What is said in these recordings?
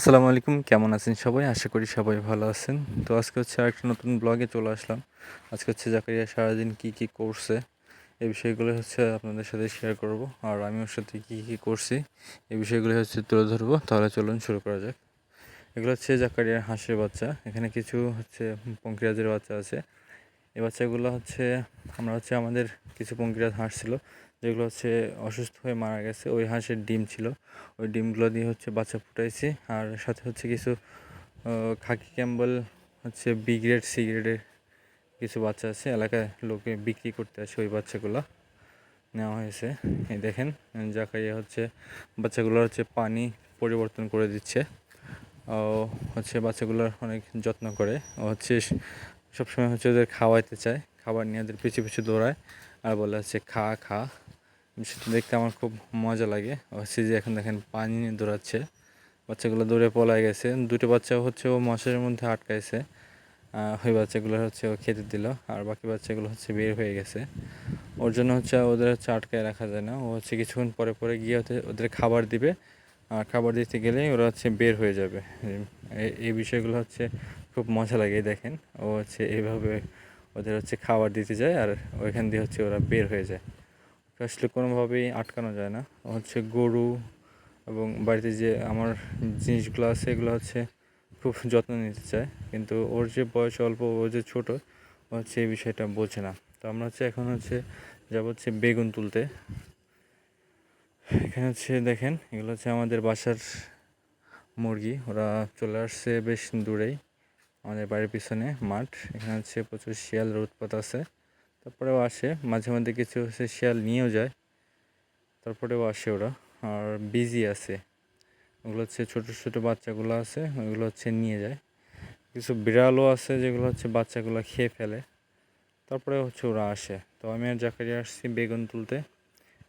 আসসালামু আলাইকুম, কেমন আছেন সবাই? আশা করি সবাই ভালো আছেন। তো আজকে হচ্ছে আরেকটা নতুন ব্লগে চলে আসলাম। আজকে হচ্ছে জাকারিয়া সারাদিন কি কি করছে, এই বিষয়গুলো হচ্ছে আপনাদের সাথে শেয়ার করব। আর আমি ওর সাথে কী কী করছি, এই বিষয়গুলো হচ্ছে তুলে ধরবো। তাহলে চলুন শুরু করা যাক। এগুলো হচ্ছে জাকারিয়ার হাঁসের বাচ্চা। এখানে কিছু হচ্ছে পঙ্কিরাজের বাচ্চা আছে। এই বাচ্চাগুলো হচ্ছে, আমরা হচ্ছে আমাদের কিছু পঙ্কিরাজ হাঁস ছিল যেগুলো হচ্ছে অসুস্থ হয়ে মারা গেছে, ওই হাঁসের ডিম ছিল। ওই ডিমগুলো দিয়ে হচ্ছে বাচ্চা ফুটাইছি। আর সাথে হচ্ছে কিছু খাকি ক্যাম্বল, হচ্ছে বি গ্রেড কিছু বাচ্চা আছে। এলাকায় লোকে বিক্রি করতে আসে ওই বাচ্চাগুলো। নেওয়া হয়েছে। এই দেখেন, জাকারিয়া হচ্ছে বাচ্চাগুলো হচ্ছে পানি পরিবর্তন করে দিচ্ছে। ও হচ্ছে বাচ্চাগুলোর অনেক যত্ন করে। ও হচ্ছে সবসময় হচ্ছে ওদের খাওয়াইতে চায়। খাবার নিয়ে ওদের পিছু পিছু দৌড়ায়। আর বলে হচ্ছে, খা খা। দেখতে আমার খুব মজা লাগে। হচ্ছে যে এখন দেখেন পানি দৌড়াচ্ছে। বাচ্চাগুলো দৌড়ে পলায় গেছে। দুটো বাচ্চা হচ্ছে ও মশারের মধ্যে আটকাইছে। ওই বাচ্চাগুলো হচ্ছে ও খেতে দিল। আর বাকি বাচ্চাগুলো হচ্ছে বের হয়ে গেছে। ওর জন্য হচ্ছে ওদের হচ্ছে আটকায় রাখা যায় না। ও হচ্ছে কিছুক্ষণ পরে পরে গিয়ে ওদের ওদের খাবার দিবে। আর খাবার দিতে গেলেই ওরা হচ্ছে বের হয়ে যাবে। এই- বিষয়গুলো হচ্ছে খুব মজা লাগে দেখেন। ও হচ্ছে এইভাবে ওদের হচ্ছে খাবার দিতে যায়। আর ওইখান দিয়ে হচ্ছে ওরা বের হয়ে যায়। আসলে কোনোভাবেই আটকানো যায় না। হচ্ছে গরু এবং বাড়িতে যে আমার জিনিসগুলো আছে, এগুলো হচ্ছে খুব যত্ন নিতে চায়। কিন্তু ওর যে বয়স অল্প, ও যে ছোটো হচ্ছে এই বিষয়টা বোঝে না। তো আমরা হচ্ছে এখন হচ্ছে যাব হচ্ছে বেগুন তুলতে। এখানে হচ্ছে দেখেন, এগুলো হচ্ছে আমাদের বাসার মুরগি। ওরা চলে আসছে বেশ দূরেই, আমাদের বাড়ির পিছনে মাঠ। এখানে হচ্ছে প্রচুর শিয়ালের উৎপাত আছে। তারপরেও আসে, মাঝে মাঝে কিছু হচ্ছে শিয়াল নিয়েও যায়। তারপরেও আসে ওরা, আর বিজি আছে। ওগুলো হচ্ছে ছোটো ছোটো বাচ্চাগুলো আছে ওইগুলো হচ্ছে নিয়ে যায়। কিছু বিড়ালও আছে যেগুলো হচ্ছে বাচ্চাগুলো খেয়ে ফেলে। তারপরে হচ্ছে ওরা আসে। তো আমি আর জাকারিয়া আসছি বেগুন তুলতে।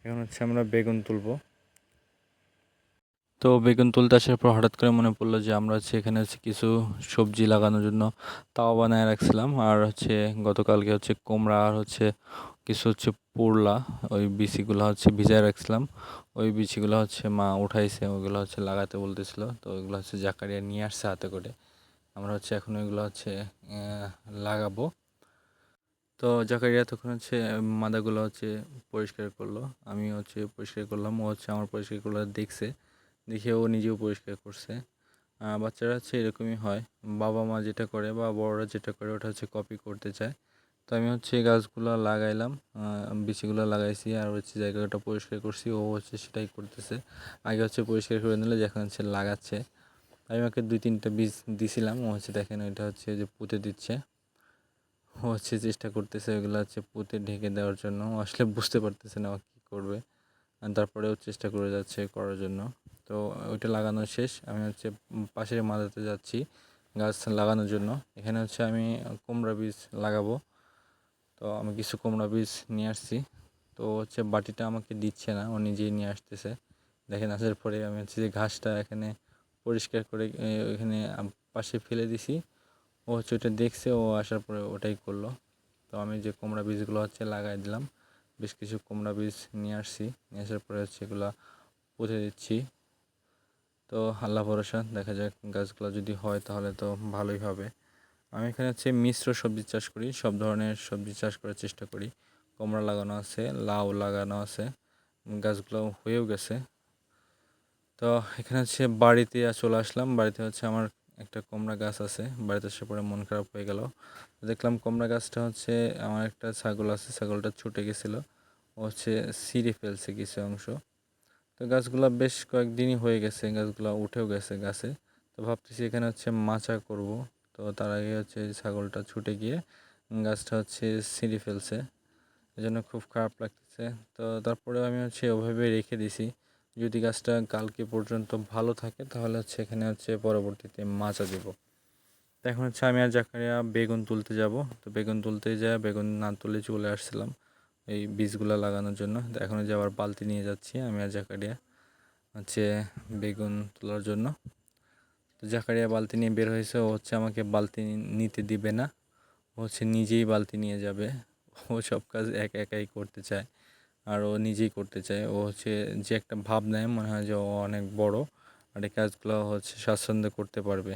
এখন হচ্ছে আমরা বেগুন তুলবো। তো বেগুন তুলতে আসার পর হঠাৎ করে মনে পড়ল যে আমরা হচ্ছে এখানে হচ্ছে কিছু সবজি লাগানোর জন্য তাওয়া বানায় রাখছিলাম। আর হচ্ছে গতকালকে হচ্ছে কুমড়া আর হচ্ছে কিছু হচ্ছে পুরলা, ওই বিচিগুলো হচ্ছে ভিজায় রাখছিলাম। ওই বিচিগুলো হচ্ছে মা উঠাইছে ওইগুলো হচ্ছে লাগাতে বলতেছিল। তো ওইগুলো হচ্ছে জাকারিয়া নিয়ে আসছে হাতে করে। আমরা হচ্ছে এখন ওইগুলো হচ্ছে লাগাবো। তো জাকারিয়া তখন হচ্ছে মাদাগুলো হচ্ছে পরিষ্কার করল। আমি হচ্ছে পরিষ্কার করলাম, ও হচ্ছে আমার পরিষ্কার করল দেখছে। দেখে ও নিজেও পরিষ্কার করছে। বাচ্চারা হচ্ছে এরকমই হয়। বাবা মা যেটা করে বা বড়রা যেটা করে ওটা হচ্ছে কপি করতে চায়। তো আমি হচ্ছে গাছগুলো লাগাইলাম। বিচিগুলো লাগাইছি আর হচ্ছে জায়গাটা পরিষ্কার করছি। ও হচ্ছে সেটাই করতেছে। আগে হচ্ছে পরিষ্কার করে নিলে যখন হচ্ছে লাগাচ্ছে। আমি ওকে দুই তিনটা বীজ দিছিলাম। ও হচ্ছে দেখেন ওইটা হচ্ছে যে পুঁতে দিচ্ছে। ও হচ্ছে চেষ্টা করতেছে ওইগুলো হচ্ছে পুঁতে ঢেকে দেওয়ার জন্য। আসলে বুঝতে পারতেছে না ও কী করবে। তারপরেও চেষ্টা করে যাচ্ছে করার জন্য। তো ওইটা লাগানো শেষ। আমি হচ্ছে পাশের মাদাতে যাচ্ছি গাছ লাগানোর জন্য। এখানে হচ্ছে আমি কুমড়া বীজ লাগাবো। তো আমি কিছু কুমড়া বীজ নিয়ে আসছি। তো হচ্ছে বাটিটা আমাকে দিচ্ছে না, ও নিজেই নিয়ে আসতেছে। দেখেন, আসার পরে আমি হচ্ছে যে ঘাসটা এখানে পরিষ্কার করে এখানে পাশে ফেলে দিছি। ও হচ্ছে ওটা দেখছে, ও আসার পরে ওটাই করল। তো আমি যে কুমড়া বীজগুলো হচ্ছে লাগাই দিলাম, বেশ কিছু কুমড়া বীজ নিয়ে আসছি। নিয়ে আসার পরে হচ্ছে এগুলো পুঁতে দিচ্ছি। তো আল্লাহ ভরসা, দেখা যাক গাছগুলো যদি হয় তাহলে তো ভালোই হবে। আমি এখানে হচ্ছে মিশ্র সবজি চাষ করি, সব ধরনের সবজি চাষ করার চেষ্টা করি। কুমড়া লাগানো আছে, লাউ লাগানো আছে, গাছগুলো হয়েও গেছে। তো এখানে হচ্ছে বাড়িতে চলে আসলাম। বাড়িতে হচ্ছে আমার একটা কুমড়া গাছ আছে, বাড়িতে আসার পরে মন খারাপ হয়ে গেল। দেখলাম কুমড়া গাছটা হচ্ছে আমার একটা ছাগল আছে, ছাগলটা ছুটে গেছিল। ও হচ্ছে ছিঁড়ে ফেলছে কিছু অংশ। তো গাছগুলো বেশ কয়েকদিনই হয়ে গেছে, গাছগুলো উঠেও গেছে গাছে। তো ভাবতেছি এখানে হচ্ছে মাচা করব। তো তার আগে হচ্ছে ছাগলটা ছুটে গিয়ে গাছটা হচ্ছে ছিঁড়ে ফেলছে। এই জন্য খুব খারাপ লাগতেছে। তো তারপরে আমি হচ্ছে ওভাবে রেখে দিছি। যদি গাছটা কালকে পর্যন্ত ভালো থাকে তাহলে হচ্ছে এখানে হচ্ছে পরবর্তীতে মাচা দেব। তো এখন হচ্ছে আমি আর জাকারিয়া বেগুন তুলতে যাব। তো বেগুন তুলতে যা বেগুন না তুলে চলে আসছিলাম। এই বীজগুলো লাগানোর জন্য। এখন যে আবার বালতি নিয়ে যাচ্ছি আমি আর জাকারিয়া। হচ্ছে বেগুন তোলার জন্য। তো জাকারিয়া বালতি নিয়ে বের হয়েছে। ও হচ্ছে আমাকে বালতি নিতে দিবে না। ও হচ্ছে নিজেই বালতি নিয়ে যাবে। ও সব কাজ এক একাই করতে চায়। আর ও নিজেই করতে চায়। ও হচ্ছে যে একটা ভাব নেয়, মনে হয় যে ও অনেক বড়। আর এই কাজগুলো হচ্ছে স্বাচ্ছন্দ্যে করতে পারবে।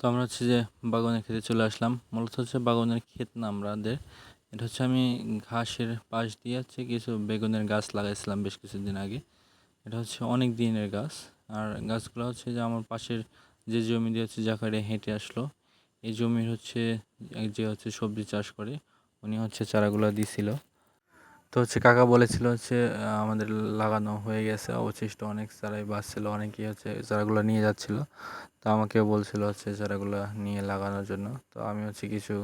তো আমরা হচ্ছে যে বাগানের ক্ষেতে চলে আসলাম। মূলত হচ্ছে বাগানের ক্ষেত না, আমাদের এটা হচ্ছে আমি ঘাসের পাশ দিয়ে হচ্ছে কিছু বেগুনের গাছ লাগাইছিলাম বেশ কিছুদিন আগে। এটা হচ্ছে অনেক দিনের গাছ। আর গাছগুলো হচ্ছে যে আমার পাশের যে জমি দিয়ে হচ্ছে জাকারে হেঁটে আসলো, এই জমির হচ্ছে যে হচ্ছে সবজি চাষ করে, উনি হচ্ছে চারাগুলো দিছিল। তো হচ্ছে কাকা বলেছিল হচ্ছে আমাদের লাগানো হয়ে গেছে, অবশিষ্ট অনেক চারাই বাঁচছিল, অনেকেই হচ্ছে চারাগুলো নিয়ে যাচ্ছিল। তো আমাকেও বলছিল হচ্ছে চারাগুলো নিয়ে লাগানোর জন্য। তো আমি হচ্ছে কিছু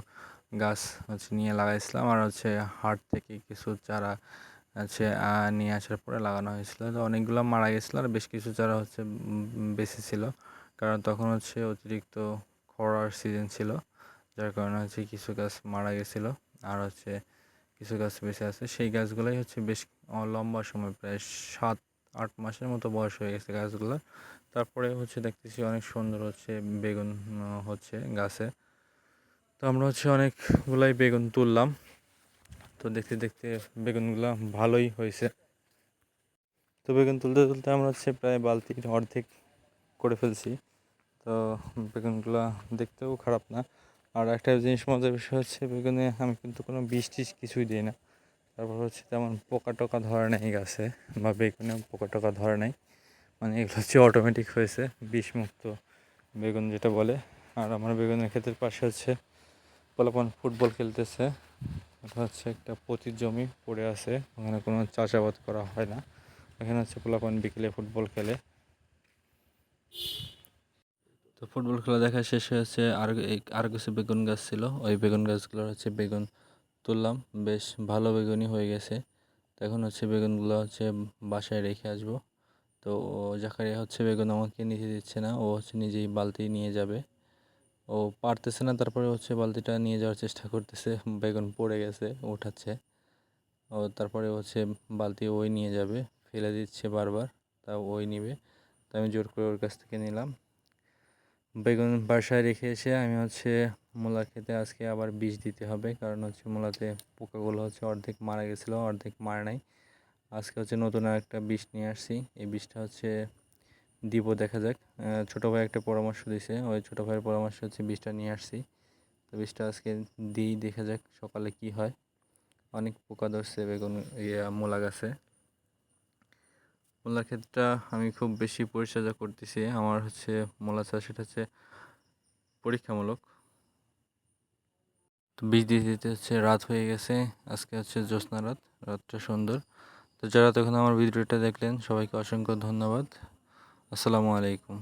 গাছ হচ্ছে নিয়ে লাগাইছিলাম আর হচ্ছে হাট থেকে কিছু চারা হচ্ছে নিয়ে আসার পরে লাগানো হয়েছিল। তো অনেকগুলো মারা গেছিল আর বেশ কিছু চারা হচ্ছে বেঁচে ছিল কারণ তখন হচ্ছে অতিরিক্ত খরার সিজন ছিল, যার কারণে হচ্ছে কিছু গাছ মারা গেছিল আর হচ্ছে কিছু গাছ বেঁচে আছে। সেই গাছগুলোই হচ্ছে বেশ লম্বা সময়, প্রায় সাত, আট মাসের মতো বয়স হয়ে গেছে গাছগুলো তারপরে হচ্ছে দেখতেছি অনেক সুন্দর হচ্ছে বেগুন হচ্ছে গাছে। তো আমরা হচ্ছে অনেকগুলাই বেগুন তুললাম। তো দেখতে দেখতে বেগুনগুলো ভালোই হয়েছে। তো বেগুন তুলতে তুলতে আমরা হচ্ছে প্রায় বালতির অর্ধেক করে ফেলছি। তো বেগুনগুলো দেখতেও খারাপ না। আর একটা জিনিস মজার বিষয় হচ্ছে, বেগুনে আমি কিন্তু কোনো বিষ টিষ কিছুই দিই না। তারপর হচ্ছে তেমন পোকা টোকা ধরে নেই গাছে, বা বেগুনে পোকা টোকা ধরে নাই। মানে এগুলো হচ্ছে অটোমেটিক হয়েছে, বিষমুক্ত বেগুন যেটা বলে। আর আমার বেগুনের ক্ষেতের পাশে হচ্ছে পোলাপান ফুটবল খেলতেছে। এটা হচ্ছে একটা পতির জমি পড়ে আছে। ওখানে কোনো চাষাবাদ করা হয় না। এখানে হচ্ছে পোলাপান বিকেলে ফুটবল খেলে। তো ফুটবল খেলা দেখা শেষ হয়েছে। আর আর কিছু বেগুন গাছ ছিল। ওই বেগুন গাছগুলোর হচ্ছে বেগুন তুললাম। বেশ ভালো বেগুনই হয়ে গেছে। এখন হচ্ছে বেগুনগুলো হচ্ছে বাসায় রেখে আসব। তো জাকারিয়া হচ্ছে বেগুন আমাকে নিতে দিচ্ছে না। ও হচ্ছে নিজেই বালতি নিয়ে যাবে। ও পারতেছে না, তারপরে হচ্ছে বালতিটা নিয়ে যাওয়ার চেষ্টা করতেছে, বেগুন পড়ে গেছে, উঠাচ্ছে। ও তারপরে হচ্ছে বালতি ওই নিয়ে যাবে, ফেলে দিচ্ছে বারবার তা ওই নিবে। তা আমি জোর করে ওর কাছ থেকে নিলাম। বেগুন বাসায় রেখে এসে আমি হচ্ছে মূলা খেতে আজকে আবার বিষ দিতে হবে, কারণ হচ্ছে মূলাতে পোকাগুলো হচ্ছে অর্ধেক মারা গেছিল, অর্ধেক মারা নাই। আজকে হচ্ছে নতুন একটা বিষ নিয়ে আসছি। এই বিষটা হচ্ছে দিব, দেখা যাক। ছোটো ভাই একটা পরামর্শ দিছে। ওই ছোটো ভাইয়ের পরামর্শ হচ্ছে বিষটা নিয়ে আসছি। তো বিষটা আজকে দিই, দেখা যাক সকালে কি হয়। অনেক পোকা ধরছে, বেগুন ইয়ে মূলা গাছে। মূলা ক্ষেতটা আমি খুব বেশি পরিচর্যা করতেছি। আমার হচ্ছে মূলা চাষ এটা হচ্ছে পরীক্ষামূলক। তো বীজ দিতে দিতে হচ্ছে রাত হয়ে গেছে। আজকে হচ্ছে জ্যোৎস্না রাত, রাতটা সুন্দর। তো যারা তখন আমার ভিডিওটা দেখলেন, সবাইকে অসংখ্য ধন্যবাদ। আসসালামু আলাইকুম।